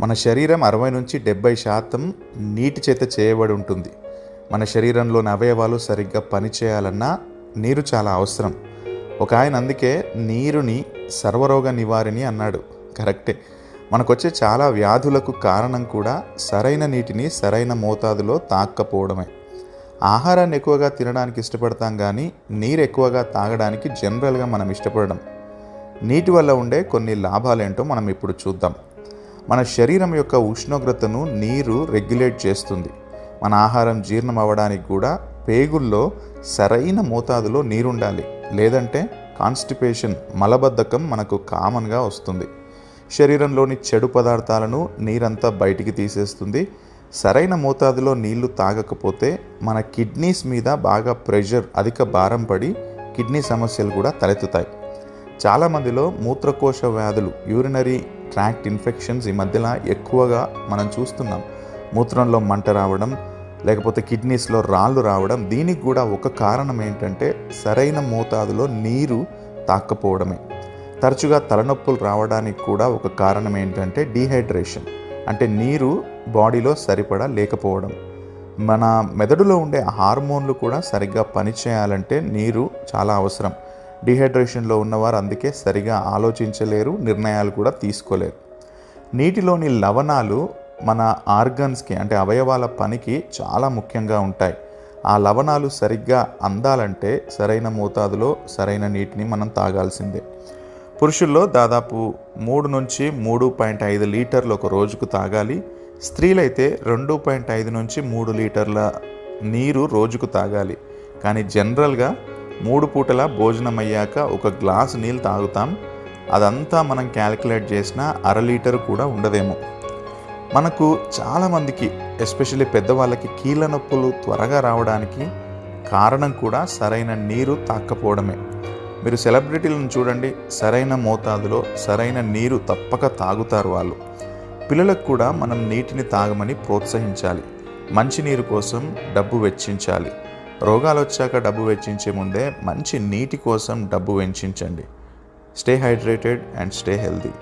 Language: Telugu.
మన శరీరం అరవై నుంచి డెబ్బై శాతం నీటి చేత చేయబడి ఉంటుంది. మన శరీరంలోని అవయవాలు సరిగ్గా పనిచేయాలన్నా నీరు చాలా అవసరం. ఒక ఆయన అందుకే నీరుని సర్వరోగ నివారిణి అన్నాడు. కరెక్టే. మనకొచ్చే చాలా వ్యాధులకు కారణం కూడా సరైన నీటిని సరైన మోతాదులో తాక్కపోవడమే. ఆహారాన్ని ఎక్కువగా తినడానికి ఇష్టపడతాం కానీ నీరు ఎక్కువగా తాగడానికి జనరల్గా మనం ఇష్టపడడం. నీటి వల్ల ఉండే కొన్ని లాభాలేంటో మనం ఇప్పుడు చూద్దాం. మన శరీరం యొక్క ఉష్ణోగ్రతను నీరు రెగ్యులేట్ చేస్తుంది. మన ఆహారం జీర్ణం అవ్వడానికి కూడా పేగుల్లో సరైన మోతాదులో నీరుండాలి. లేదంటే కాన్స్టిపేషన్ మలబద్ధకం మనకు కామన్గా వస్తుంది. శరీరంలోని చెడు పదార్థాలను నీరంతా బయటికి తీసేస్తుంది. సరైన మోతాదులో నీళ్ళు తాగకపోతే మన కిడ్నీస్ మీద బాగా ప్రెషర్ అధిక భారం పడి కిడ్నీ సమస్యలు కూడా తలెత్తుతాయి. చాలామందిలో మూత్రకోశ వ్యాధులు యూరినరీ ట్రాక్ట్ ఇన్ఫెక్షన్స్ ఈ మధ్యలో ఎక్కువగా మనం చూస్తున్నాం. మూత్రంలో మంట రావడం లేకపోతే కిడ్నీస్లో రాళ్ళు రావడం దీనికి కూడా ఒక కారణం ఏంటంటే సరైన మోతాదులో నీరు తాక్కపోవడమే తరచుగా తలనొప్పులు రావడానికి కూడా ఒక కారణం ఏంటంటే డీహైడ్రేషన్. అంటే నీరు బాడీలో సరిపడా లేకపోవడం. మన మెదడులో ఉండే హార్మోన్లు కూడా సరిగ్గా పనిచేయాలంటే నీరు చాలా అవసరం. డిహైడ్రేషన్లో ఉన్నవారు అందుకే సరిగా ఆలోచించలేరు నిర్ణయాలు కూడా తీసుకోలేరు. నీటిలోని లవణాలు మన ఆర్గన్స్కి అంటే అవయవాల పనికి చాలా ముఖ్యంగా ఉంటాయి. ఆ లవణాలు సరిగ్గా అందాలంటే సరైన మోతాదులో సరైన నీటిని మనం తాగాల్సిందే. పురుషుల్లో దాదాపు మూడు నుంచి మూడు పాయింట్ ఐదు లీటర్లు ఒక రోజుకు తాగాలి. స్త్రీలైతే రెండు పాయింట్ ఐదు నుంచి మూడు లీటర్ల నీరు రోజుకు తాగాలి. కానీ జనరల్గా మూడు పూటల భోజనం అయ్యాక ఒక గ్లాస్ నీళ్ళు తాగుతాం. అదంతా మనం క్యాలిక్యులేట్ చేసినా అర లీటర్ కూడా ఉండదేమో. మనకు చాలామందికి ఎస్పెషల్లీ పెద్దవాళ్ళకి కీళ్ళ నొప్పులు త్వరగా రావడానికి కారణం కూడా సరైన నీరు తాకపోవడమే మీరు సెలబ్రిటీలను చూడండి సరైన మోతాదులో సరైన నీరు తప్పక తాగుతారు వాళ్ళు. పిల్లలకు కూడా మనం నీటిని తాగమని ప్రోత్సహించాలి. మంచినీరు కోసం డబ్బు వెచ్చించాలి. రోగాలు వచ్చాక డబ్బు వెచ్చించే ముందే మంచి నీటి కోసం డబ్బు వెచ్చించండి. Stay hydrated and stay healthy.